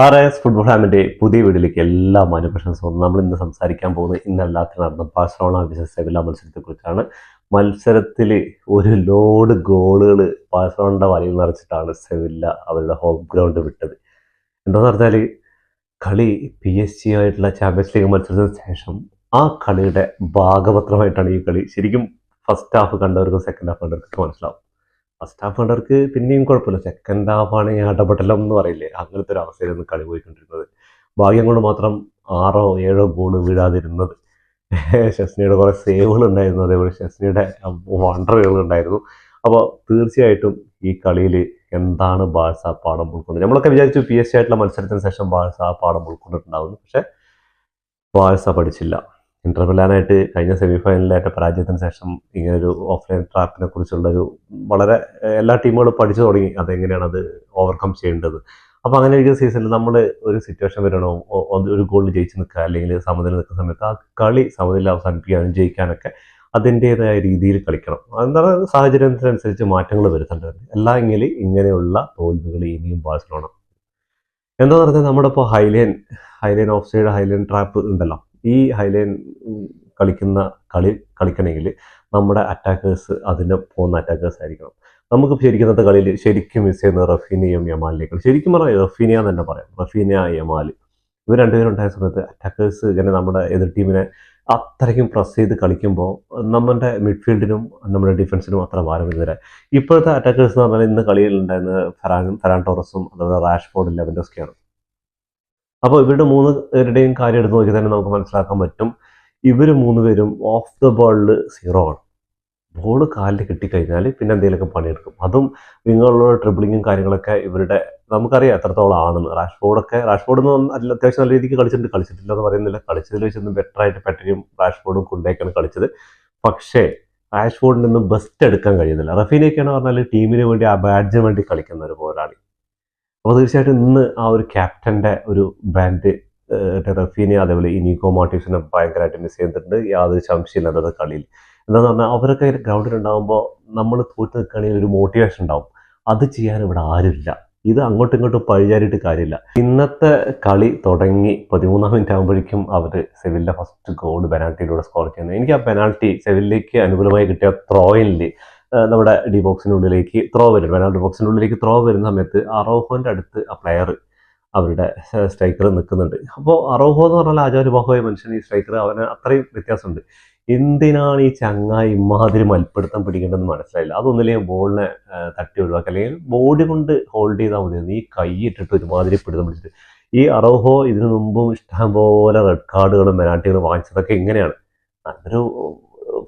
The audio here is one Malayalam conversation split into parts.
ആർ എസ് ഫുട്ബോൾ ഫാമിന്റെ പുതിയ വീഡിയോയിലേക്ക് എല്ലാ മാനുപ്രശംസവും നമ്മൾ ഇന്ന് സംസാരിക്കാൻ പോകുന്നത് ഇന്ന് നടന്ന ബാഴ്സലോണ വിസസ് മത്സരത്തെ കുറിച്ചാണ് മത്സരത്തിൽ ഒരു ലോഡ് ഗോളുകൾ ബാഴ്സലോണയുടെ വലയിൽ നിറച്ചിട്ടാണ് സെവില്ല അവരുടെ ഹോം ഗ്രൗണ്ട് വിട്ടത്. എന്താന്ന് പറഞ്ഞാൽ കളി പി എസ് ജി ആയിട്ടുള്ള ചാമ്പ്യൻസ് ലീഗ് മത്സരത്തിന് ശേഷം ആ കളിയുടെ ഭാഗപത്രമായിട്ടാണ് ഈ കളി. ശരിക്കും ഫസ്റ്റ് ഹാഫ് കണ്ടവർക്കും സെക്കൻഡ് ഹാഫ് കണ്ടവർക്കൊക്കെ മനസ്സിലാവും. ഫസ്റ്റ് ഹാഫ് കണ്ടവർക്ക് പിന്നെയും കുഴപ്പമില്ല. സെക്കൻഡ് ഹാഫ് ആണ് ഞാൻ ഇടപെട്ടല്ലോ എന്ന് പറയില്ലേ? അങ്ങനത്തെ ഒരു അവസ്ഥയിലാണ് കളി പോയിക്കൊണ്ടിരുന്നത്. ഭാഗ്യം കൊണ്ട് മാത്രം ആറോ ഏഴോ ഗോൾ വീഴാതിരുന്നത്. ഷെസ്നിയുടെ കുറേ സേവുകൾ ഉണ്ടായിരുന്നു. അതേപോലെ ഷെസ്നിയുടെ വണ്ടറുകൾ ഉണ്ടായിരുന്നു. അപ്പോൾ തീർച്ചയായിട്ടും ഈ കളിയിൽ എന്താണ് ബാഴ്സ പാഠം ഉൾക്കൊണ്ടത്? നമ്മളൊക്കെ വിചാരിച്ചു പി എസ് സി ആയിട്ടുള്ള മത്സരത്തിന് ശേഷം ബാഴ്സ പാഠം ഉൾക്കൊണ്ടിട്ടുണ്ടാവുന്നു. പക്ഷേ ബാഴ്സ പഠിച്ചില്ല. ഇന്റർ മിലാനായിട്ട് കഴിഞ്ഞ സെമി ഫൈനലിലായിട്ട് പരാജയത്തിന് ശേഷം ഇങ്ങനെ ഒരു ഓഫ്ലൈൻ ട്രാപ്പിനെ കുറിച്ചുള്ള ഒരു വളരെ എല്ലാ ടീമുകളും പഠിച്ചു തുടങ്ങി. അതെങ്ങനെയാണ് അത് ഓവർകം ചെയ്യേണ്ടത്? അപ്പോൾ അങ്ങനെ ഒരു സീസണിൽ നമ്മൾ ഒരു സിറ്റുവേഷൻ വരണോ? ഒരു ഗോളിൽ ജയിച്ച് നിൽക്കുക അല്ലെങ്കിൽ സമനില നിൽക്കുന്ന സമയത്ത് ആ കളി സമനില അവസാനിപ്പിക്കാനും ജയിക്കാനൊക്കെ അതിന്റെതായ രീതിയിൽ കളിക്കണം. എന്താണ് സാഹചര്യത്തിനനുസരിച്ച് മാറ്റങ്ങൾ വരുത്തേണ്ടതുണ്ട് എങ്കിലും ഇങ്ങനെയുള്ള തോൽവികൾ ഇനിയും ബാഴ്സലോണ. എന്താ പറഞ്ഞാൽ നമ്മുടെ ഇപ്പോൾ high line high line offside high line trap ഉണ്ടല്ലോ. ഈ ഹൈലൈൻ കളിക്കുന്ന കളി കളിക്കണമെങ്കിൽ നമ്മുടെ അറ്റാക്കേഴ്സ് അതിനെ പോകുന്ന അറ്റാക്കേഴ്സ് ആയിരിക്കണം. നമുക്ക് ശരിക്കും ഇന്നത്തെ കളിയിൽ ശരിക്കും മിസ് ചെയ്യുന്ന റഫീനയും യമാലിനേക്കാൾ ശരിക്കും പറഞ്ഞാൽ റഫീനിയ എന്ന് തന്നെ പറയാം. റഫീനിയ യമാൽ ഇവർ രണ്ടുപേരും ഉണ്ടായ സമയത്ത് അറ്റാക്കേഴ്സ് ഇങ്ങനെ നമ്മുടെ എതിർ ടീമിനെ അത്രയ്ക്കും പ്രസ് ചെയ്ത് കളിക്കുമ്പോൾ നമ്മുടെ മിഡ്ഫീൽഡിനും നമ്മുടെ ഡിഫൻസിനും അത്ര ഭാരം വരുന്നില്ല ഇപ്പോഴത്തെ അറ്റാക്കേഴ്സ് എന്ന് പറഞ്ഞാൽ ഇന്ന് കളിയിൽ ഉണ്ടായിരുന്ന ഫെറാൻ ഫെറാൻ ടോറസും അതുപോലെ റാഷ്ഫോർഡ് ലെവൻഡോസ്കിയാണ്. അപ്പോൾ ഇവരുടെ മൂന്ന് പേരുടെയും കാര്യം എടുത്ത് നോക്കി തന്നെ നമുക്ക് മനസ്സിലാക്കാൻ പറ്റും. ഇവർ മൂന്ന് പേരും ഓഫ് ദ ബോളിൽ സീറോ ആണ്. ബോൾ കാലിൽ കിട്ടിക്കഴിഞ്ഞാൽ പിന്നെ എന്തെങ്കിലുമൊക്കെ പണിയെടുക്കും. അതും വിങ്ങുള്ള ട്രിബിളിങ്ങും കാര്യങ്ങളൊക്കെ ഇവരുടെ നമുക്കറിയാം എത്രത്തോളം ആണെന്ന്. റാഷ്ഫോർഡൊക്കെ റാഷ്ഫോർഡ് എന്ന് അല്ല അത്യാവശ്യം നല്ല രീതിക്ക് കളിച്ചിട്ടുണ്ട്. കളിച്ചിട്ടില്ല എന്ന് പറയുന്നില്ല. കളിച്ചതിൽ വെച്ചൊന്നും ബെറ്റർ ആയിട്ട് പെട്ടയും റാഷ്ഫോർഡും കുണ്ടേക്കാണ് കളിച്ചത്. പക്ഷേ റാഷ്ഫോർഡിൽ നിന്ന് ബെസ്റ്റ് എടുക്കാൻ കഴിയുന്നില്ല. റഫീനൊക്കെയാണ് പറഞ്ഞാൽ ടീമിന് വേണ്ടി ആ ബാഡ്ജിന് വേണ്ടി കളിക്കുന്ന ഒരു പോരാളി അപ്പോൾ തീർച്ചയായിട്ടും ഇന്ന് ആ ഒരു ക്യാപ്റ്റന്റെ ഒരു ബാൻഡ് റഫീനെ അതേപോലെ ഇനിക്കോ മോട്ടീവ്സിനെ ഭയങ്കരമായിട്ട് മിസ് ചെയ്തിട്ടുണ്ട് യാതൊരു സംശയമില്ല അതായത് കളിയിൽ. എന്താന്ന് പറഞ്ഞാൽ അവരൊക്കെ ഗ്രൗണ്ടിൽ ഉണ്ടാകുമ്പോൾ നമ്മൾ തോറ്റ് നിൽക്കുകയാണെങ്കിൽ ഒരു മോട്ടിവേഷൻ ഉണ്ടാവും. അത് ചെയ്യാൻ ഇവിടെ ആരുമില്ല. ഇത് അങ്ങോട്ടും ഇങ്ങോട്ടും പഴിചാരിയിട്ട് കാര്യമില്ല. ഇന്നത്തെ കളി തുടങ്ങി പതിമൂന്നാം മിനിറ്റ് ആകുമ്പോഴേക്കും അവർ സെവിലിന്റെ ഫസ്റ്റ് ഗോൾ പെനാൾട്ടിയിലൂടെ സ്കോർ ചെയ്യുന്നത് എനിക്ക് ആ പെനാൾട്ടി സെവിലിലേക്ക് അനുകൂലമായി കിട്ടിയ ത്രോയിനിൽ നമ്മുടെ ഡി ബോക്സിനുള്ളിലേക്ക് ത്രോ വരും പെനാൾട്ടി ബോക്സിന്റെ ഉള്ളിലേക്ക് ത്രോ വരുന്ന സമയത്ത് അറോഹോന്റെ അടുത്ത് ആ പ്ലെയർ അവരുടെ സ്ട്രൈക്കർ നിൽക്കുന്നുണ്ട്. അപ്പോൾ അറോഹോ എന്ന് പറഞ്ഞാൽ ആചാര്യബാഹുവായ മനുഷ്യൻ ഈ സ്ട്രൈക്കർ അവന് അത്രയും വ്യത്യാസമുണ്ട്. എന്തിനാണ് ഈ ചങ്ങായി ഇമാതിരി മൽപ്പിടുത്തം പിടിക്കേണ്ടതെന്ന് മനസ്സിലായില്ല. അതൊന്നില്ലെങ്കിൽ ബോളിനെ തട്ടി ഒഴിവാക്കുക അല്ലെങ്കിൽ ബോഡി കൊണ്ട് ഹോൾഡ് ചെയ്താൽ മതി. ഈ കൈ ഇട്ടിട്ട് ഒരുമാതിരി പിടുത്തം പിടിച്ചിട്ട്. ഈ അറോഹോ ഇതിനു മുമ്പും ഇഷ്ടംപോലെ റെഡ് കാർഡുകളും മെനാട്ടികളും വാങ്ങിച്ചതൊക്കെ ഇങ്ങനെയാണ്. നല്ലൊരു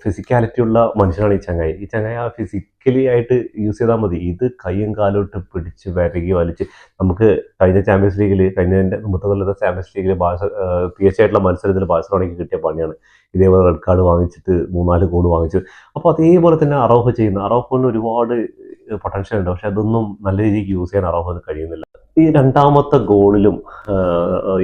ഫിസിക്കാലിറ്റി ഉള്ള മനുഷ്യനാണ് ഈ ചങ്ങായി. ഈ ചങ്ങായി ആ ഫിസിക്കലി ആയിട്ട് യൂസ് ചെയ്താൽ മതി. ഇത് കൈയും കാലോട്ട് പിടിച്ച് വരകി വലിച്ച്. നമുക്ക് കഴിഞ്ഞ ചാമ്പ്യൻസ് ലീഗിൽ കഴിഞ്ഞതിന്റെ മുപ്പത്തി കൊല്ലത്തെ ചാമ്പ്യൻസ് ലീഗിൽ ബാഴ്സ പി എച്ച് ആയിട്ടുള്ള മത്സരത്തിൽ ബാഴ്സലോണയ്ക്ക് കിട്ടിയ പണിയാണ്. ഇതേപോലെ റെഡ് കാർഡ് വാങ്ങിച്ചിട്ട് മൂന്നാൽ ഗോൾ വാങ്ങിച്ചു. അപ്പോൾ അതേപോലെ തന്നെ അറോഹ ചെയ്യുന്നു. അറോഹന് ഒരുപാട് പൊട്ടൻഷ്യൽ ഉണ്ട്. പക്ഷെ അതൊന്നും നല്ല രീതിക്ക് യൂസ് ചെയ്യാൻ അറോഹന് കഴിയുന്നില്ല. ഈ രണ്ടാമത്തെ ഗോളിലും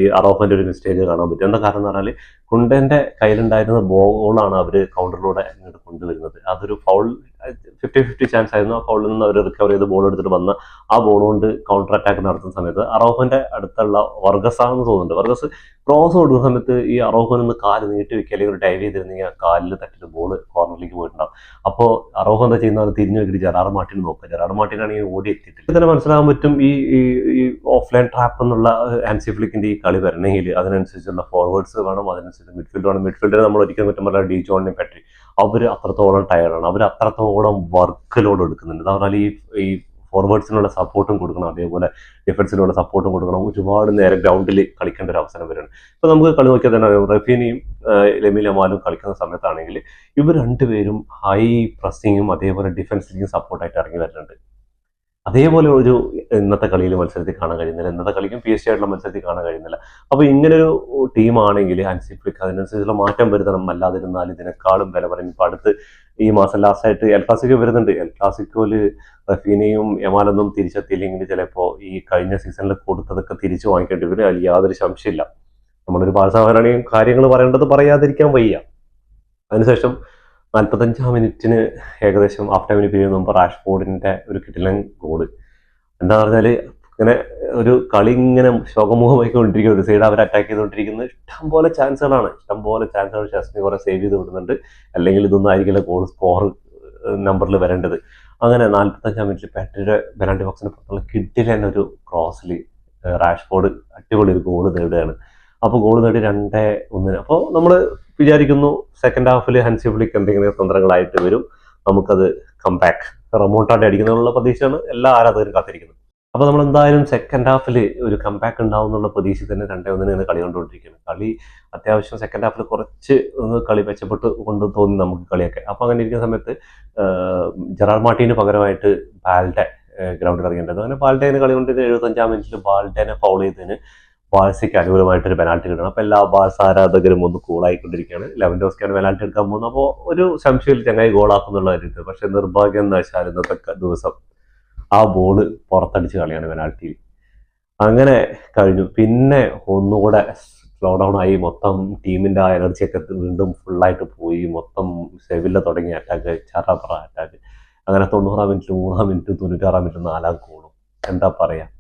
ഈ അറോഹന്റെ ഒരു മിസ്റ്റേക്ക് കാണാൻ പറ്റും. എന്താ കാരണം എന്ന് പറഞ്ഞാൽ കുണ്ടന്റെ കയ്യിലുണ്ടായിരുന്ന ബോളാണ് അവർ കൗണ്ടറിലൂടെ ഇങ്ങോട്ട് കൊണ്ടുവരുന്നത്. അതൊരു ഫൗൾ ഫിഫ്റ്റി ഫിഫ്റ്റി ചാൻസ് ആയിരുന്നു. ആ ഫൗളിൽ നിന്ന് അവർ റിക്കവർ ചെയ്ത് ബോൾ എടുത്തിട്ട് വന്ന ആ ബോൾ കൊണ്ട് കൗണ്ടർ അറ്റാക്ക് നടത്തുന്ന സമയത്ത് അറോഹന്റെ അടുത്തുള്ള വർഗസ് ആണെന്ന് തോന്നുന്നുണ്ട്. വർഗസ് ക്രോസ് കൊടുക്കുന്ന സമയത്ത് ഈ അറോഹൻ ഒന്ന് കാൽ നീട്ടി വെക്കുക അല്ലെങ്കിൽ ഒരു ഡൈവ് ചെയ്തിരുന്നെങ്കിൽ ആ കാലിൽ തട്ടിട്ട് ബോൾ കോർണറിലേക്ക് പോയിട്ടുണ്ടാവും. അപ്പോൾ അറോഹ എന്താ ചെയ്യുന്നത്? തിരിഞ്ഞു നോക്കിയിട്ട് ജെറാർ മാർട്ടിൻ നോക്കുക. ജെറാർ മാർട്ടിനാണെങ്കിൽ ഓടി എത്തിയിട്ടില്ല. തന്നെ മനസ്സിലാകാൻ പറ്റും ഈ ഈ ഓഫ്ലൈൻ ട്രാപ്പ് എന്നുള്ള ആൻസി ഫ്ലിക്കിന്റെ ഈ കളി വരണമെങ്കിൽ അതിനനുസരിച്ചുള്ള ഫോർവേഡ്സ് വേണം അതിനനുസരിച്ച് മിഡ്ഫീൽഡ് വേണം. മിഡ്ഫീൽഡിനെ നമ്മൾ ഒരിക്കലും പറ്റുമ്പോൾ ഡി ജോണിനെ പറ്റി അവർ അത്രത്തോളം ടയർഡാണ് അവർ അത്രത്തോളം വർക്ക് ലോഡ് എടുക്കുന്നുണ്ട്. എന്ന് പറഞ്ഞാൽ ഈ ഈ ഫോർവേഡ്സിനുള്ള സപ്പോർട്ടും കൊടുക്കണം. അതേപോലെ ഡിഫൻസിനുള്ള സപ്പോർട്ടും കൊടുക്കണം. ഒരുപാട് നേരം ഗ്രൗണ്ടിൽ കളിക്കേണ്ട ഒരു അവസരം വരുന്നുണ്ട് ഇപ്പൊ നമുക്ക് കളി നോക്കിയാൽ തന്നെ റഫീനിയും ലമീൽ അമാലും കളിക്കുന്ന സമയത്താണെങ്കിൽ ഇവർ രണ്ടുപേരും ഹൈ പ്രസ്സിങ്ങും അതേപോലെ ഡിഫൻസിലേക്കും സപ്പോർട്ടായിട്ട് ഇറങ്ങി വരുന്നുണ്ട്. അതേപോലെ ഒരു ഇന്നത്തെ കളിയിൽ മത്സരത്തിൽ കാണാൻ കഴിയുന്നില്ല. ഇന്നത്തെ കളിക്കും പി എസ് സി ആയിട്ടുള്ള മത്സരത്തിൽ കാണാൻ കഴിയുന്നില്ല. അപ്പോൾ ഇങ്ങനൊരു ടീമാണെങ്കിൽ അൻസിഫ്ലിക്ക് അതിനനുസരിച്ചുള്ള മാറ്റം വരുത്തണം. അല്ലാതിരുന്നാൽ ഇതിനേക്കാളും വില പറയും. ഇപ്പൊ അടുത്ത് ഈ മാസം ലാസ്റ്റായിട്ട് എൽ ക്ലാസിക്കോ വരുന്നുണ്ട്. എൽ ക്ലാസിക്കോയിൽ റഫീനയും യമാലൊന്നും തിരിച്ചെത്തിയില്ലെങ്കിൽ ചിലപ്പോൾ ഈ കഴിഞ്ഞ സീസണിൽ കൊടുത്തതൊക്കെ തിരിച്ചു വാങ്ങിക്കേണ്ടി വരും. അതിൽ യാതൊരു സംശയമില്ല. നമ്മളൊരു ബാഴ്സമാരാണെങ്കിൽ കാര്യങ്ങൾ പറയേണ്ടത് പറയാതിരിക്കാൻ വയ്യ. അതിനുശേഷം നാൽപ്പത്തഞ്ചാം മിനിറ്റിന് ഏകദേശം ഹാഫ് ടൈമിന് പിരിയുന്ന മുമ്പ് റാഷ്ഫോർഡിന്റെ ഒരു കിട്ടിലൻ ഗോൾ എന്താ പറഞ്ഞാൽ ഇങ്ങനെ ഒരു കളി ഇങ്ങനെ ശോകമുഖമായിക്കൊണ്ടിരിക്കുന്ന ഒരു സൈഡ് അവർ അറ്റാക്ക് ചെയ്തുകൊണ്ടിരിക്കുന്നത് ഇഷ്ടംപോലെ ചാൻസുകളാണ് ഇഷ്ടംപോലെ ചാൻസുകൾ ഷസ്മി കുറെ സേവ് ചെയ്ത് വിടുന്നുണ്ട്. അല്ലെങ്കിൽ ഇതൊന്നും ആയിരിക്കില്ല ഗോൾ സ്കോർ നമ്പറിൽ വരേണ്ടത്. അങ്ങനെ നാൽപ്പത്തഞ്ചാം മിനിറ്റിൽ പാറ്റിയുടെ പെനാൾട്ടി ബോക്സിന് പുറത്തുള്ള കിഡിൽ ഒരു ക്രോസിൽ റാഷ്ഫോർഡ് അടിപൊളി ഒരു ഗോൾ നേടുകയാണ് അപ്പോൾ ഗോൾ നേടി രണ്ടേ ഒന്നിന്. അപ്പോൾ നമ്മൾ വിചാരിക്കുന്നു സെക്കൻഡ് ഹാഫിൽ ഹൻസി ഫ്ലിക്ക് എന്തെങ്കിലും തന്ത്രങ്ങളായിട്ട് വരും. നമുക്കത് കംബാക്ക് റമോട്ടാട്ടി അടിക്കുന്നതിനുള്ള പ്രതീക്ഷയാണ് എല്ലാ ആരാധകരും കാത്തിരിക്കുന്നത്. അപ്പോൾ നമ്മൾ എന്തായാലും സെക്കൻഡ് ഹാഫിൽ ഒരു കംബാക്ക് ഉണ്ടാവും എന്നുള്ള പ്രതീക്ഷ തന്നെ രണ്ടേ ഒന്നിനാണ് കളി കൊണ്ടുകൊണ്ടിരിക്കുന്നത് കളി അത്യാവശ്യം സെക്കൻഡ് ഹാഫിൽ കുറച്ച് ഒന്ന് കളി മെച്ചപ്പെട്ട് കൊണ്ട് തോന്നി നമുക്ക് കളിയൊക്കെ അപ്പോൾ അങ്ങനെ ഇരിക്കുന്ന സമയത്ത് ജെറാൾ മാർട്ടീന് പകരമായിട്ട് ബാൽഡെ ഗ്രൗണ്ടിൽ ഇറങ്ങിയിട്ടുണ്ട് അങ്ങനെ ബാൽഡേനെ കളി കൊണ്ടിരുന്ന എഴുപത്തഞ്ചാം മിനിറ്റിൽ ബാൽഡേനെ ഫൗൾ ചെയ്തതിന് ബാഴ്സയ്ക്ക് അനുകൂലമായിട്ടൊരു പെനാൽറ്റി കിട്ടണം. അപ്പോൾ എല്ലാ ബാഴ്സ ആരാധകരും ഒന്ന് കൂളായിക്കൊണ്ടിരിക്കുകയാണ് ലെവൻഡോസ്ക്കാണ് പെനാൽറ്റി എടുക്കാൻ പോകുന്നത്. അപ്പോൾ ഒരു സംശയത്തിൽ ചങ്ങായി ഗോളാക്കുന്നുള്ള കാര്യത്തിൽ. പക്ഷെ നിർഭാഗ്യം എന്ന് വെച്ചാൽ ഇന്നത്തെ ദിവസം ആ ബോൾ പുറത്തടിച്ച് കളിയാണ് പെനാൽറ്റിയിൽ അങ്ങനെ കഴിഞ്ഞു. പിന്നെ ഒന്നുകൂടെ സ്ലോ ഡൗൺ ആയി. മൊത്തം ടീമിന്റെ ആ എനർജി ഒക്കെ വീണ്ടും ഫുള്ളായിട്ട് പോയി. മൊത്തം സെവില്ല തുടങ്ങിയ അറ്റാക്ക് ചാറാപ്പറ അറ്റാക്ക് അങ്ങനെ തൊണ്ണൂറാം മിനിറ്റ് മൂന്നാം മിനിറ്റ് തൊണ്ണൂറ്റാറാം മിനിറ്റ് നാലാം കോളും എന്താ പറയാ? ആ,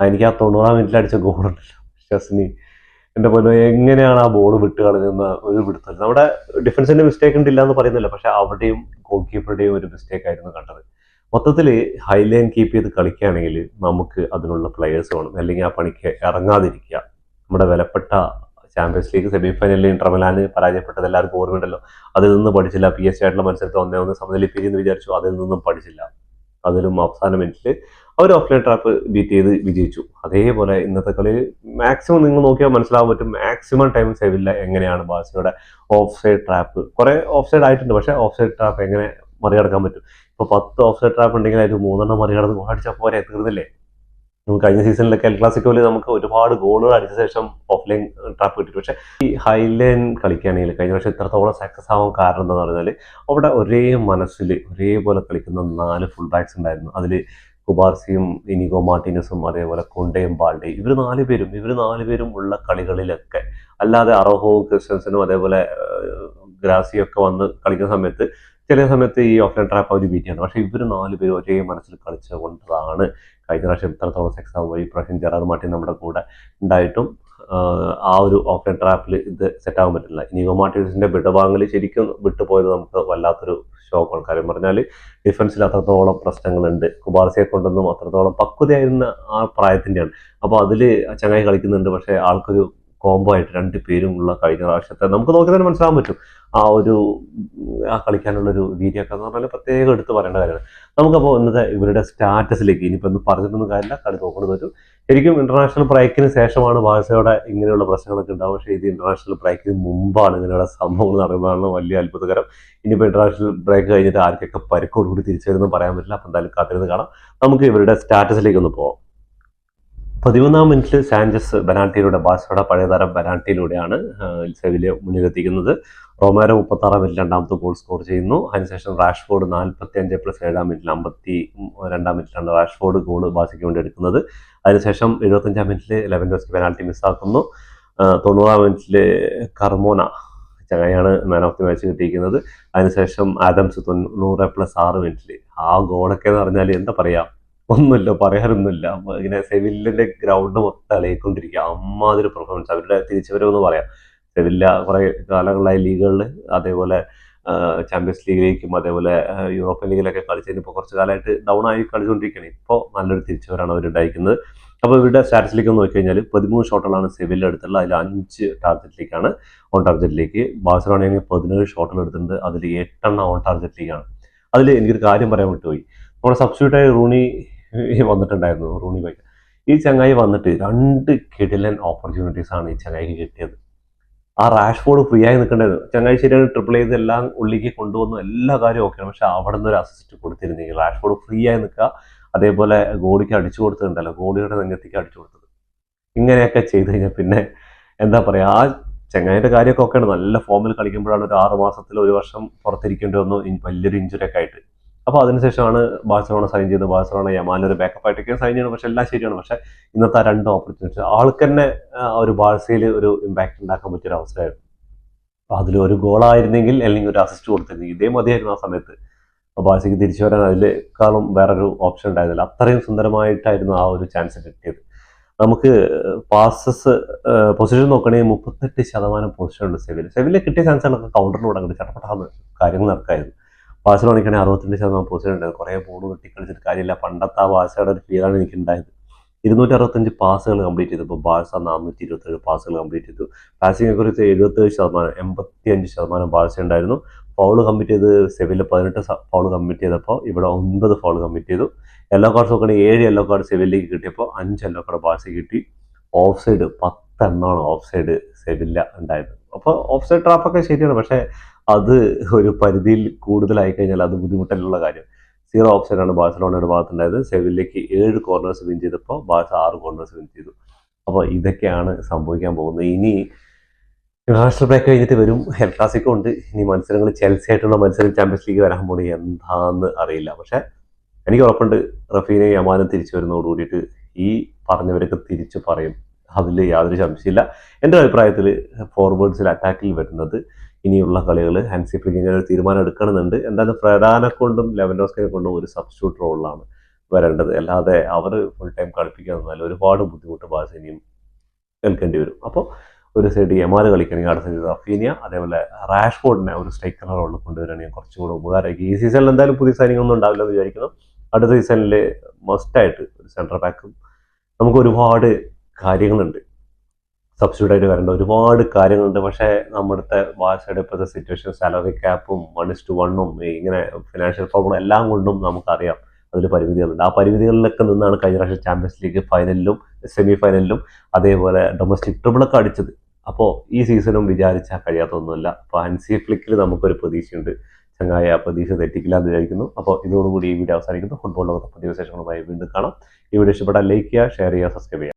എനിക്ക് ആ തൊണ്ണൂറാം മിനിറ്റിൽ അടിച്ച ഗോളുണ്ടല്ലോ ഷസ്നി എന്റെ പോലെ എങ്ങനെയാണ് ആ ബോൾ വിട്ട് കളഞ്ഞെന്ന ഒരു പിടുത്തം നമ്മുടെ ഡിഫൻസിന്റെ മിസ്റ്റേക്ക് ഉണ്ടില്ല എന്ന് പറയുന്നില്ല. പക്ഷെ അവിടെയും ഗോൾ കീപ്പറുടെയും ഒരു മിസ്റ്റേക്ക് ആയിരുന്നു കണ്ടത്. മൊത്തത്തിൽ ഹൈലൈൻ കീപ്പ് ചെയ്ത് കളിക്കുകയാണെങ്കിൽ നമുക്ക് അതിനുള്ള പ്ലെയേഴ്സ് വേണം. അല്ലെങ്കിൽ ആ പണിക്ക് ഇറങ്ങാതിരിക്കുക. നമ്മുടെ വിലപ്പെട്ട ചാമ്പ്യൻസ് ലീഗ് സെമി ഫൈനലിൽ ഇന്റർമലാന് പരാജയപ്പെട്ടത് എല്ലാവർക്കും ഓർമ്മയുണ്ടല്ലോ. അതിൽ നിന്ന് പഠിച്ചില്ല. പി എസ് ആയിട്ടുള്ള മത്സരത്തിൽ ഒന്നേ ഒന്ന് സമനിലിപ്പിക്കുന്നു വിചാരിച്ചു. അതിൽ നിന്നും പഠിച്ചില്ല. അതിലും അവസാന മിനിറ്റിൽ അവർ ഓഫ്ലൈൻ ട്രാപ്പ് ബീറ്റ് ചെയ്ത് വിജയിച്ചു. അതേപോലെ ഇന്നത്തെ കളി മാക്സിമം നിങ്ങൾ നോക്കിയാൽ മനസ്സിലാവാൻ പറ്റും മാക്സിമം ടൈം സേവില്ല എങ്ങനെയാണ് ബാസിയുടെ ഓഫ് സൈഡ് ട്രാപ്പ് കുറെ ഓഫ് സൈഡ് ആയിട്ടുണ്ട് പക്ഷേ ഓഫ് സൈഡ് ട്രാപ്പ് എങ്ങനെ മറികടക്കാൻ പറ്റും? ഇപ്പൊ പത്ത് ഓഫ് സൈഡ് ട്രാപ്പ് ഉണ്ടെങ്കിൽ അതിൽ മൂന്നെണ്ണം മറികടന്ന് ഗോൾ അടിച്ചാൽ പോരെ തീർന്നില്ലേ? നമുക്ക് കഴിഞ്ഞ സീസണിലൊക്കെ എൽ ക്ലാസിക്കോയിൽ നമുക്ക് ഒരുപാട് ഗോളുകൾ അടിച്ച ശേഷം ഓഫ്ലൈൻ ട്രാപ്പ് കിട്ടി പക്ഷേ ഈ ഹൈലൈൻ കളിക്കുകയാണെങ്കിൽ കഴിഞ്ഞ വർഷം ഇത്രത്തോളം സക്സസ് ആവാൻ കാരണം എന്താണെന്ന് പറഞ്ഞാൽ അവിടെ ഒരേ മനസ്സിൽ ഒരേപോലെ കളിക്കുന്ന നാല് ഫുൾ ബാക്സ് ഉണ്ടായിരുന്നു. അതിൽ കുബാർസിയും ഇനിഗോ മാർട്ടിനസും അതേപോലെ കൊണ്ടയും ബാൾഡി ഇവർ നാല് പേരും ഇവർ നാല് പേരും ഉള്ള കളികളിലൊക്കെ. അല്ലാതെ അറോഹോ ക്രിസ്ത്യൻസനും അതേപോലെ ഗ്രാസിയൊക്കെ വന്ന് കളിക്കുന്ന സമയത്ത് ചില സമയത്ത് ഈ ഓഫ്ലൈൻ ട്രാപ്പ് അവർ ബീറ്റ് ചെയ്യണം. പക്ഷേ ഇവർ നാല് പേര് ഒരേ മനസ്സിൽ കളിച്ചുകൊണ്ടതാണ് കഴിഞ്ഞ പ്രാവശ്യം ഇത്ര തോമസ് എക്സാം വഴി പ്രാവശ്യം ജെറാർ മാർട്ടിൻ നമ്മുടെ കൂടെ ഉണ്ടായിട്ടും ആ ഒരു ഓഫ്ലൈൻ ട്രാപ്പിൽ ഇത് സെറ്റാകാൻ പറ്റില്ല. ഇനിഗോ മാർട്ടിൻസിന്റെ വിടവാങ്ങൽ ശരിക്കും വിട്ടുപോയത് നമുക്ക് വല്ലാത്തൊരു ഷോക്കാണ് കാര്യം പറഞ്ഞാൽ ഡിഫൻസിൽ അത്രത്തോളം പ്രശ്നങ്ങളുണ്ട്. കുബാർസിയെ കൊണ്ടൊന്നും അത്രത്തോളം പക്വതയായിരുന്ന ആ പ്രായത്തിന്റെയാണ്. അപ്പോൾ അതിൽ ചങ്ങായി കളിക്കുന്നുണ്ട്. പക്ഷേ ആൾക്കൊരു കോംബോ ആയിട്ട് രണ്ട് പേരും ഉള്ള കഴിഞ്ഞ പ്രാവശ്യത്തെ നമുക്ക് നോക്കി തന്നെ മനസ്സിലാകാൻ പറ്റും. ആ ഒരു ആ ആ കളിക്കാനുള്ളൊരു വീര്യമൊക്കെ എന്ന് പറഞ്ഞാൽ പ്രത്യേകം എടുത്ത് പറയേണ്ട കാര്യമാണ്. നമുക്കപ്പോൾ ഇന്നത്തെ ഇവരുടെ സ്റ്റാറ്റസിലേക്ക് ഇനിയിപ്പോൾ ഒന്നും പറഞ്ഞിട്ടൊന്നും കാര്യമില്ല. കളി നോക്കുന്നത് വരും ശരിക്കും ഇന്റർനാഷണൽ ബ്രേക്കിന് ശേഷമാണ് ബാഴ്സയുടെ ഇങ്ങനെയുള്ള പ്രശ്നങ്ങളൊക്കെ ഉണ്ടാവും പക്ഷേ ഇത് ഇന്റർനാഷണൽ ബ്രേക്കിന് മുമ്പാണ് ഇങ്ങനെയുള്ള സംഭവങ്ങൾ നടക്കുന്നതാണ് വലിയ അത്ഭുതകരം. ഇനിയിപ്പോൾ ഇന്റർനാഷണൽ ബ്രേക്ക് കഴിഞ്ഞിട്ട് ആർക്കൊക്കെ പരിക്കോടുകൂടി തിരിച്ചു വരുമെന്ന് പറയാൻ പറ്റില്ല. അപ്പം എന്തായാലും കാത്തിരുന്ന് കാണാം. നമുക്ക് ഇവരുടെ സ്റ്റാറ്റസിലേക്ക് ഒന്ന് പോവാം. പതിമൂന്നാം മിനിറ്റിൽ സാഞ്ചസ് ബനാട്ടിയിലൂടെ ബാഴ്സയുടെ പഴയ താരം ബനാട്ടിയിലൂടെയാണ് സെവിലെ മുന്നിലെത്തിക്കുന്നത്. റൊമാരോ മുപ്പത്താറാം മിനിറ്റ് രണ്ടാമത്തെ ഗോൾ സ്കോർ ചെയ്യുന്നു. അതിനുശേഷം റാഷ്ഫോർഡ് നാൽപ്പത്തി അഞ്ച് പ്ലസ് ഏഴാം മിനിറ്റിൽ അമ്പത്തി രണ്ടാം മിനിറ്റിലാണ് റാഷ്ഫോർഡ് ഗോൾ ബാസിക്ക് വേണ്ടി എടുക്കുന്നത്. അതിനുശേഷം എഴുപത്തഞ്ചാം മിനിറ്റിൽ ലെവൻ ഡോസ്റ്റ് പെനാൾട്ടി മിസ്സാക്കുന്നു തൊണ്ണൂറാം മിനിറ്റിൽ കർമോന ചങ്ങായാണ് മാൻ ഓഫ് ദി മാച്ച് കിട്ടിയിരിക്കുന്നത്. അതിനുശേഷം ആദംസ് തൊണ്ണൂറ് പ്ലസ് ആറ് മിനിറ്റിൽ. ആ ഗോളൊക്കെ എന്ന് പറഞ്ഞാൽ എന്താ പറയാ? ഒന്നുമില്ല പറയാറൊന്നുമില്ല ഇങ്ങനെ സെവില്ലിന്റെ ഗ്രൗണ്ട് മൊത്തം അളയിക്കൊണ്ടിരിക്കുക അമ്മാതിരി പെർഫോമൻസ് അവരുടെ തിരിച്ചുവരവെന്ന് പറയാം. സെവില്ല കുറെ കാലങ്ങളായി ലീഗുകളിൽ അതേപോലെ ചാമ്പ്യൻസ് ലീഗിലേക്കും അതേപോലെ യൂറോപ്യൻ ലീഗിലൊക്കെ കളിച്ചതിന് ഇപ്പോൾ കുറച്ച് കാലമായിട്ട് ഡൗൺ ആയി കളിച്ചുകൊണ്ടിരിക്കുകയാണ്. ഇപ്പോൾ നല്ലൊരു തിരിച്ചുവരാണ് അവരുണ്ടായിരിക്കുന്നത് അപ്പോൾ ഇവരുടെ സ്റ്റാറ്റസിലേക്ക് നോക്കി കഴിഞ്ഞാൽ പതിമൂന്ന് ഷോട്ടുകളാണ് സെവില്ല എടുത്തുള്ളത് അതിൽ അഞ്ച് ടാർഗറ്റിലേക്കാണ് ഓൺ ടാർഗറ്റിലേക്ക് ബാഴ്സലോണയാണെങ്കിൽ പതിനേഴ് ഷോട്ടുകൾ എടുത്തിട്ടുണ്ട്. അതിൽ എട്ടെണ്ണം ഓൺ ടാർജറ്റിലേക്കാണ് അതിൽ എനിക്കൊരു കാര്യം പറയാൻ വിട്ടുപോയി. നമ്മുടെ സബ്സ്റ്റിറ്റ്യൂട്ടായി റൂണി വന്നിട്ടുണ്ടായിരുന്നു റൂണി ബൈക്ക്. ഈ ചങ്ങായി വന്നിട്ട് രണ്ട് കിടിലൻ ഓപ്പർച്യൂണിറ്റീസ് ആണ് ഈ ചങ്ങായിക്ക് കിട്ടിയത്. ആ റാഷ്ഫോർഡ് ഫ്രീ ആയി നിൽക്കേണ്ടത് ചങ്ങായി ശരിയാണ് ട്രിപ്പിൾ ചെയ്ത് എല്ലാം ഉള്ളിലേക്ക് കൊണ്ടുവന്നു എല്ലാ കാര്യവും ഓക്കെയാണ് പക്ഷെ അവിടെ നിന്ന് ഒരു അസിസ്റ്റ് കൊടുത്തിരുന്നെങ്കിൽ റാഷ്ഫോർഡ് ഫ്രീ ആയി നിൽക്കുക അതേപോലെ ഗോളിക്ക് അടിച്ചു കൊടുത്തിട്ടുണ്ടല്ലോ ഗോളിയുടെ രംഗത്തേക്ക് അടിച്ചു കൊടുത്തത്. ഇങ്ങനെയൊക്കെ ചെയ്ത് കഴിഞ്ഞാൽ പിന്നെ എന്താ പറയുക ആ ചങ്ങായിന്റെ കാര്യമൊക്കെ ഒക്കെയാണ് നല്ല ഫോമിൽ കളിക്കുമ്പോഴാണ് ഒരു ആറ് മാസത്തിൽ ഒരു വർഷം പുറത്തിരിക്കേണ്ടി വന്നു വലിയൊരു ഇഞ്ചുറി ഒക്കെ ആയിട്ട്. അപ്പോൾ അതിനുശേഷമാണ് ബാഴ്സലോണ സൈൻ ചെയ്ത് ബാഴ്സലോണ യമാലൊരു ബാക്കപ്പ് ആയിട്ടൊക്കെ സൈൻ ചെയ്യണം. പക്ഷെ എല്ലാം ശരിയാണ്. പക്ഷെ ഇന്നത്തെ ആ രണ്ട് ഓപ്പർച്യൂണിറ്റി ആൾക്ക് തന്നെ ഒരു ബാഴ്സയിൽ ഒരു ഇമ്പാക്റ്റ് ഉണ്ടാക്കാൻ പറ്റിയ ഒരു അവസരമായിരുന്നു. അപ്പോൾ അതിൽ ഒരു ഗോളായിരുന്നെങ്കിൽ അല്ലെങ്കിൽ ഒരു അസിസ്റ്റ് കൊടുത്തിരുന്നെങ്കിൽ ഇതേ മതിയായിരുന്നു ആ സമയത്ത്. അപ്പോൾ ബാഴ്സയ്ക്ക് തിരിച്ചു വരാൻ അതിലേക്കാളും വേറൊരു ഓപ്ഷൻ ഉണ്ടായിരുന്നില്ല. അത്രയും സുന്ദരമായിട്ടായിരുന്നു ആ ഒരു ചാൻസ് കിട്ടിയത്. നമുക്ക് പാസസ് പൊസിഷൻ നോക്കണമെങ്കിൽ മുപ്പത്തെട്ട് ശതമാനം പൊസിഷൻ ഉണ്ട് സെവിൽ. സെവിലെ കിട്ടിയ ചാൻസ് ആണ്. കൗണ്ടറിലൂടെ അങ്ങോട്ട് ചട്ടപ്പെട്ടാന്ന് കാര്യങ്ങൾ നടക്കായിരുന്നു. ബാഴ്സലോണിക്കാണെങ്കിൽ അറുപത്തിരണ്ട് ശതമാനം പൊസിഷൻ ഉണ്ടായത്. കുറേ ബോൾ കിട്ടി കളിച്ചിട്ട് കാര്യമില്ല. പണ്ടത്തെ ആ ബാഴ്സയുടെ ഒരു ഫീലാണ് എനിക്ക് ഉണ്ടായത് ഇരുന്നൂറ്റി അറുപത്തഞ്ച് പാസുകൾ കംപ്ലീറ്റ് ചെയ്തപ്പോൾ ബാഴ്സ നാനൂറ്റി ഇരുപത്തേഴ് പാസുകൾ കംപ്ലീറ്റ് ചെയ്തു. പാസിങ്ങിനെ കുറിച്ച് എഴുപത്തേഴ് ശതമാനം എൺപത്തി അഞ്ച് ശതമാനം ബാഴ്സ ഉണ്ടായിരുന്നു. ഫോൾ കമ്മിറ്റ് ചെയ്ത് സെവിൽ പതിനെട്ട് ഫോൾ കമ്മിറ്റ് ചെയ്തപ്പോൾ ഇവിടെ ഒൻപത് ഫൗൾ കമ്മിറ്റ് ചെയ്തു. യെല്ലോ കാർഡ്സ് നോക്കുകയാണെങ്കിൽ ഏഴ് യെല്ലോ കാർഡ് സെവിലേക്ക് കിട്ടിയപ്പോൾ അഞ്ച് യെല്ലോ കാർഡ് ബാഴ്സ കിട്ടി. ഓഫ് സൈഡ് പത്തെണ്ണമാണ് ഓഫ് സൈഡ് സെവില്ല ഉണ്ടായത്. അപ്പോൾ ഓഫ് സൈഡ് ട്രാപ്പൊക്കെ ശരിയാണ്. പക്ഷേ അത് ഒരു പരിധിയിൽ കൂടുതലായി കഴിഞ്ഞാൽ അത് ബുദ്ധിമുട്ടിലുള്ള കാര്യം. സീറോ ഓപ്ഷനാണ് ബാഴ്സലോണയുടെ ഭാഗത്തുണ്ടായത്. സെവിലേക്ക് ഏഴ് കോർണേഴ്സ് വിൻ ചെയ്തപ്പോൾ ബാഴ്സ ആറ് കോർണേഴ്സ് വിൻ ചെയ്തു. അപ്പോൾ ഇതൊക്കെയാണ് സംഭവിക്കാൻ പോകുന്നത്. ഇനി ഇന്റർനാഷണൽ ബ്രേക്ക് കഴിഞ്ഞിട്ട് വരും. എൽ ഉണ്ട്. ഇനി മത്സരങ്ങൾ ചെൽസി ആയിട്ടുള്ള മത്സരം ചാമ്പ്യൻസ് ലീഗ് വരാൻ പോണി എന്താന്ന് അറിയില്ല. പക്ഷേ എനിക്ക് ഉറപ്പുണ്ട്. റഫീനെ യമാനും തിരിച്ചു വരുന്നതോട് കൂടിയിട്ട് ഈ പറഞ്ഞവരൊക്കെ തിരിച്ചു പറയും. അതിൽ യാതൊരു സംശയമില്ല എന്റെ അഭിപ്രായത്തിൽ ഫോർവേഡ്സിൽ അറ്റാക്കിൽ വരുന്നത് ഇനിയുള്ള കളികൾ ഹാൻസി ഫ്ലിക്കിങ്ങനെ ഒരു തീരുമാനം എടുക്കണമെന്നുണ്ട്. എന്തായാലും പ്രധാന കൊണ്ടും ലെവൻഡോസ്കിനെ കൊണ്ടും ഒരു സബ്സ്റ്റിറ്റ്യൂട്ട് റോളിലാണ് വരേണ്ടത്. അല്ലാതെ അവർ ഫുൾ ടൈം കളിപ്പിക്കാൻ നിന്നാൽ ഒരുപാട് ബുദ്ധിമുട്ട് ബാഴ്സ ഇനിയും കേൾക്കേണ്ടി വരും. അപ്പോൾ ഒരു സൈഡ് എമാര് കളിക്കണമെങ്കിൽ അടുത്ത സൈഡ് റഫീനിയ അതേപോലെ റാഷ്ഫോർഡിനെ ഒരു സ്ട്രൈക്കർ റോളിൽ കൊണ്ടുവരികയാണെങ്കിൽ കുറച്ചുകൂടെ ഉപകാരമായിരിക്കും ഈ സീസണിൽ എന്തായാലും പുതിയ സൈനികമൊന്നും ഉണ്ടാവില്ല എന്ന് വിചാരിക്കുന്നു. അടുത്ത സീസണിൽ മസ്റ്റായിട്ട് ഒരു സെന്റർ ബാക്കും നമുക്ക് ഒരുപാട് കാര്യങ്ങളുണ്ട്. സബ്സ്റ്റിറ്റ്യൂട്ട് ആയിട്ട് വരേണ്ട. ഒരുപാട് കാര്യങ്ങളുണ്ട്. പക്ഷേ നമ്മുടെ ഭാഷയുടെ ഇപ്പോഴത്തെ സിറ്റുവേഷൻ സാലറി ക്യാപ്പും വൺ ഇസ് ടു വണ്ണും ഇങ്ങനെ ഫിനാൻഷ്യൽ പ്രോബ്ലം എല്ലാം കൊണ്ടും നമുക്കറിയാം. അതിൽ പരിമിതികളുണ്ട്. ആ പരിമിതികളിലൊക്കെ നിന്നാണ് കഴിഞ്ഞ പ്രാവശ്യം ചാമ്പ്യൻസ് ലീഗ് ഫൈനലിലും സെമി ഫൈനലിലും അതേപോലെ ഡൊമസ്റ്റിക് ട്രിബിളൊക്കെ അടിച്ചത്. അപ്പോൾ ഈ സീസണും വിചാരിച്ചാൽ കഴിയാത്തൊന്നുമില്ല. അപ്പോൾ ഹൻസി ഫ്ലിക്കിൽ നമുക്കൊരു പ്രതീക്ഷയുണ്ട്. ചങ്ങായ ആ പ്രതീക്ഷ തെറ്റിക്കില്ല എന്ന് വിചാരിക്കുന്നു. അപ്പോൾ ഇതോടുകൂടി ഈ വീഡിയോ അവസാനിക്കുന്നു. ഫുട്ബോൾ ലോകത്തെ പുതിയ വിശേഷങ്ങളുമായി വീണ്ടും കാണാം. ഈ വീഡിയോ ഇഷ്ടപ്പെട്ടാൽ ലൈക്ക് ചെയ്യുക ഷെയർ ചെയ്യുക സബ്സ്ക്രൈബ് ചെയ്യുക.